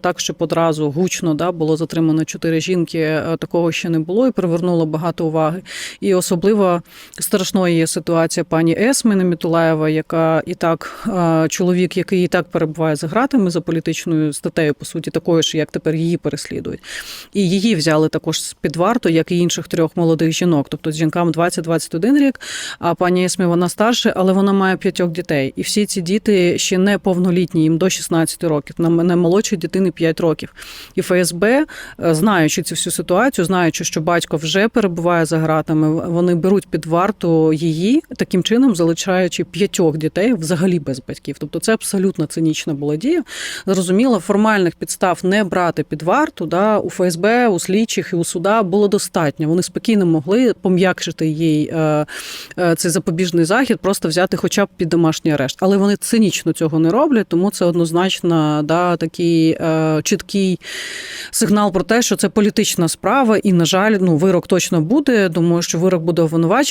Так, щоб одразу гучно да, було затримано чотири жінки, е, такого ще не було і привернуло багато уваги. І особливо страшною є ситуація пані Есми Немітулаєва, яка і так е, чоловік, який і так перебуває за гратами за політичною статтею, по суті, такою ж, як тепер її переслідують. І її взяли також під варту, як і інших трьох молодих жінок. Тобто з жінкам 20-21 рік. А пані Есмі вона старша, але вона має п'ятьох дітей. І всі ці діти ще не повнолітні, їм до 16 років. На наймолодшій дитини 5 років. І ФСБ, е, знаючи цю всю ситуацію, знаючи, що батько вже перебуває за гратами, вони беруть під варту її таким чином, залишаючи п'ятьох дітей взагалі без батьків. Тобто це абсолютно цинічна була дія. Зрозуміло, формальних підстав не брати під варту да, у ФСБ, у слідчих і у суда було достатньо. Вони спокійно могли пом'якшити їй е, е, цей запобіжний захід, просто взяти хоча б під домашній арешт. Але вони цинічно цього не роблять, тому це однозначно да, такий чіткий сигнал про те, що це політична справа, і, на жаль, ну вирок точно буде. Думаю, що вирок буде обвинувачений.